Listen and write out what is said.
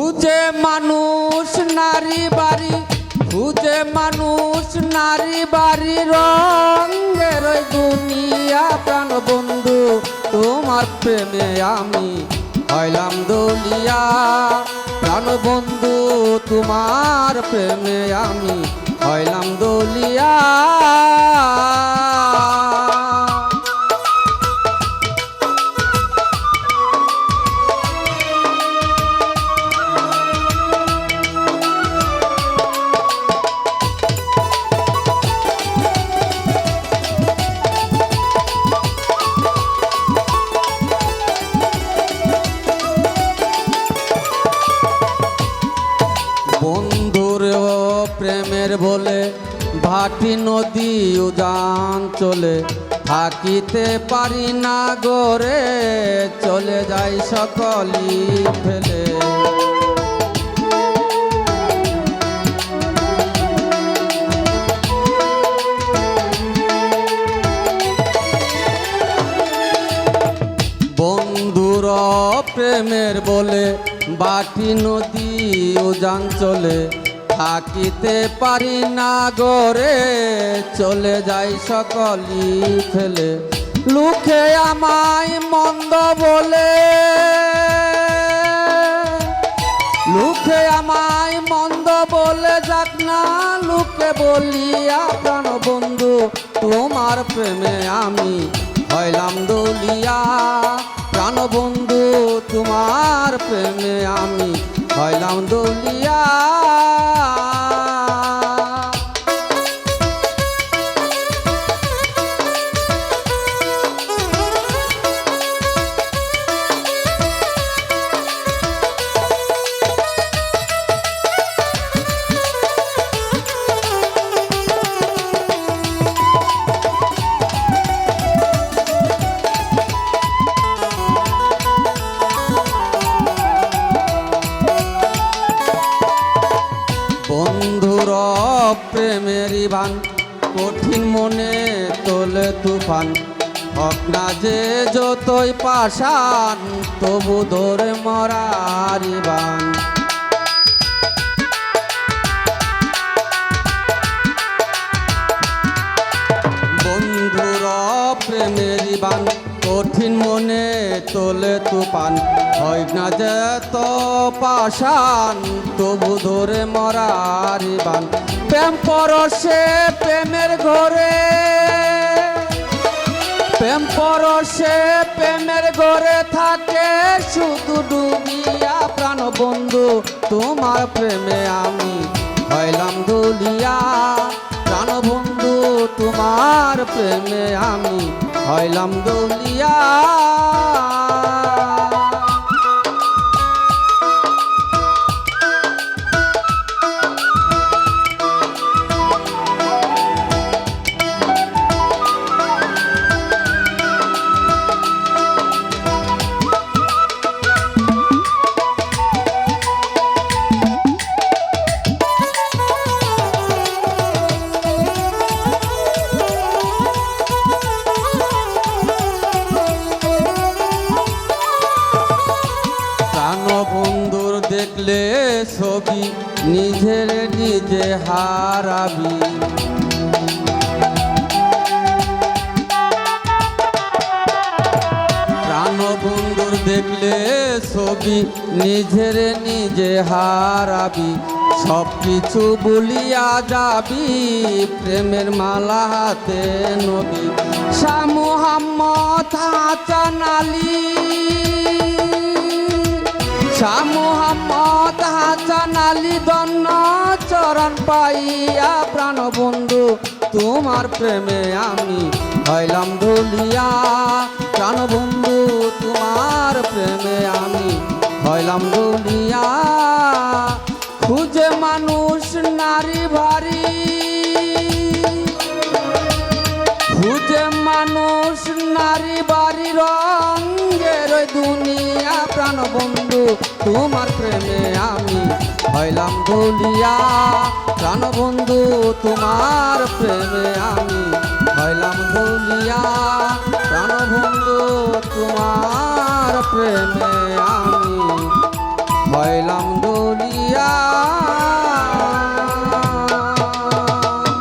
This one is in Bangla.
খুঁজে মানুষ নারী বাড়ি, খুঁজে মানুষ নারী বাড়ি, রঙের দুনিয়া প্রাণ বন্ধু, তোমার প্রেমে আমি হইলাম দলিয়া। প্রাণ বন্ধু, তোমার প্রেমে আমি হইলাম দলিয়া। বন্ধুর ও প্রেমের বলে ভাটি নদী উজান চলে। থাকিতে পারি না গরে চলে যাই সকলি ফেলে। বন্ধুর প্রেমের বলে বাটি নদী উজান চলে। থাকিতে পারি না গরে চলে যাই সকলি ফেলে। লুকে আমায় মন্দ বলে। লুকে আমায় মন্দ বলে যাক না, লুকে বলিয়া প্রাণ বন্ধু, তোমার প্রেমে আমি হইলাম দলিয়া প্রাণ বন্ধু, তোমার প্রেমে আমি হইলাম দলিয়া বান কঠিন মনে তোলে তুফান। হক না যে যতই পাশান তবু ধরে মরারি বান তোলে তুফান। হয় না যে তো পাশান তবু ধরে মরারি বান প্রেম পরশে প্রেমের ঘরে। প্রেম পরশে প্রেমের ঘরে থাকে শুধু ডুবিয়া প্রাণ বন্ধু। তোমার প্রেমে আমি হইলাম দুলিয়া প্রাণ বন্ধু। তোমার প্রেমে আমি হইলাম দুলিয়া। দেখলে ছবি নিজের নিজে হারাবি। প্রাণ বন্ধুর দেখলে ছবি নিজের নিজে হারাবি। সব কিছু বলিয়া যাবি, প্রেমের মালা হাতে নবী। শাহ মুহাম্মদ হাসান আলী পাইয়া প্রাণ বন্ধু, তোমার প্রেমে আমি হইলাম প্রাণ বন্ধু, তোমার প্রেমে আমি হইলাম ধুলিয়া খুঁজে মানুষ নারী ভারী তোমার প্রেমে আমি হইলাম দলিয়া। প্রাণ বন্ধু তোমার প্রেমে আমি হইলাম দলিয়া। প্রাণ বন্ধু তোমার